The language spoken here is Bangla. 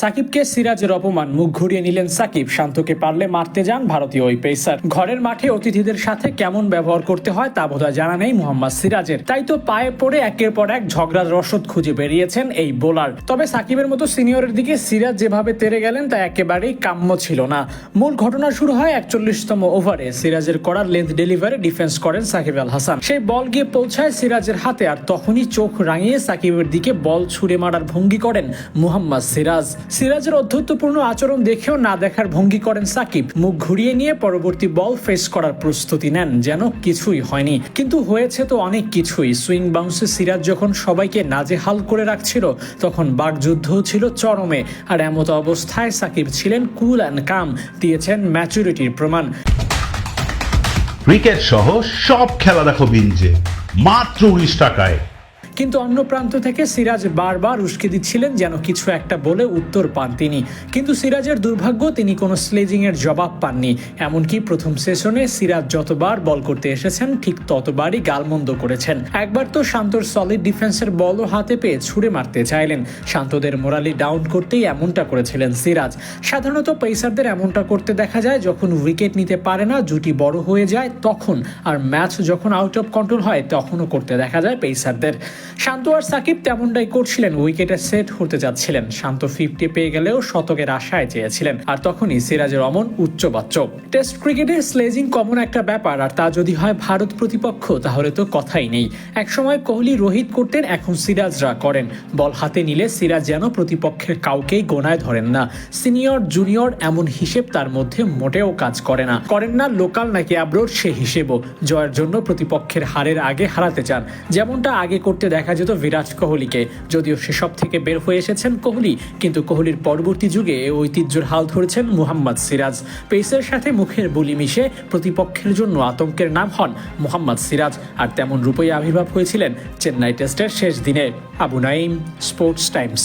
সাকিবকে সিরাজের অপমান, মুখ ঘুরিয়ে নিলেন সাকিব, শান্তকে পারলে মারতে যান ভারতীয় ওই পেসার। ঘরের মাঠে অতিথিদের সাথে কেমন ব্যবহার করতে হয় তা বোধহয় জানা নেই মোহাম্মদ সিরাজের। তাই তো পায়ে পড়ে একের পর এক ঝগড়ার রসদ খুঁজে বেরিয়েছেন এই বোলার। তবে সাকিবের মতো সিনিয়রের দিকে সিরাজ যেভাবে তেরে গেলেন তা একেবারেই কাম্য ছিল না। মূল ঘটনা শুরু হয় একচল্লিশতম ওভারে। সিরাজের করার লেন্থ ডেলিভারি ডিফেন্স করেন সাকিব আল হাসান। সেই বল গিয়ে পৌঁছায় সিরাজের হাতে আর তখনই চোখ রাঙিয়ে সাকিবের দিকে বল ছুড়ে মারার ভঙ্গি করেন মুহাম্মদ সিরাজ। সিরাজের অধ্যত্বপূর্ণ আচরণ দেখেও না দেখার ভঙ্গি করেন সাকিব। মুখ ঘুরিয়ে নিয়ে পরবর্তী বল ফেস করার প্রস্তুতি নেন, যেন কিছুই হয়নি। কিন্তু হয়েছে তো অনেক কিছুই। সুইং বাউন্সে সিরাজ যখন সবাইকে নাজেহাল করে রাখছিল, তখন বাগযুদ্ধও ছিল চরমে। আর এমতো অবস্থায় সাকিব ছিলেন কুল অ্যান্ড কাম দিয়েছেন ম্যাচুরিটির প্রমাণ। ক্রিকেট সহ সব খেলা দেখো বিঞ্জে মাত্র উনিশ টাকায়। কিন্তু অন্য প্রান্ত থেকে সিরাজ বারবার উস্কে দিচ্ছিলেন যেন কিছু একটা বলে উত্তর পান তিনি। কিন্তু সিরাজের দুর্ভাগ্য, তিনি কোনো স্লেজিং এর জবাব পাননি। এমনকি প্রথম সেশনে সিরাজ যতবার বল করতে এসেছেন, ঠিক ততবারই গালমন্দ করেছেন। একবার তো শান্তর সলিড ডিফেন্সের বলও হাতে পেয়ে ছুড়ে মারতে চাইলেন। শান্তদের মোরালি ডাউন করতেই এমনটা করেছিলেন সিরাজ। সাধারণত পেসারদের এমনটা করতে দেখা যায়, যখন উইকেট নিতে পারে না, জুটি বড় হয়ে যায়, তখন। আর ম্যাচ যখন আউট অফ কন্ট্রোল হয়, তখনও করতে দেখা যায় পেসারদের শান্ত আর সাকিব তেমনটাই করছিলেন। উইকেটে সেট হতে যাচ্ছিলেন। শান্ত ফিফটি পেয়ে গেলেও শতকের আশায় চেয়েছিলেন। আর তখনই সিরাজের অমন উচ্চবাচ্য। টেস্ট ক্রিকেটে স্লেজিং কমন একটা ব্যাপার। আর তা যদি হয় ভারত প্রতিপক্ষ, তাহলে তো কথাই নেই। একসময় কোহলি, রোহিত করতেন, এখন সিরাজরা করেন। বল হাতে নিলে সিরাজ যেন প্রতিপক্ষের কাউকেই গোনায় ধরেন না। সিনিয়র, জুনিয়র এমন হিসেব তার মধ্যে মোটেও কাজ করে না। করেন না লোকাল নাকি আব্রোড সে হিসেবও। জয়ের জন্য প্রতিপক্ষের হারের আগে হারাতে চান। যেমনটা আগে করতে দেখা যেত বিরাট কোহলিকে। যদিও সেসব থেকে বের হয়ে এসেছেন কোহলি, কিন্তু কোহলির পরবর্তী যুগে ঐতিহ্যের হাল ধরেছেন মুহাম্মদ সিরাজ। পেসের সাথে মুখের বুলি মিশে প্রতিপক্ষের জন্য আতঙ্কের নাম হন মুহাম্মদ সিরাজ, আর তেমন রূপে আবির্ভাব হয়েছিলেন চেন্নাই টেস্টের শেষ দিনে। Abu Naim Sports Times.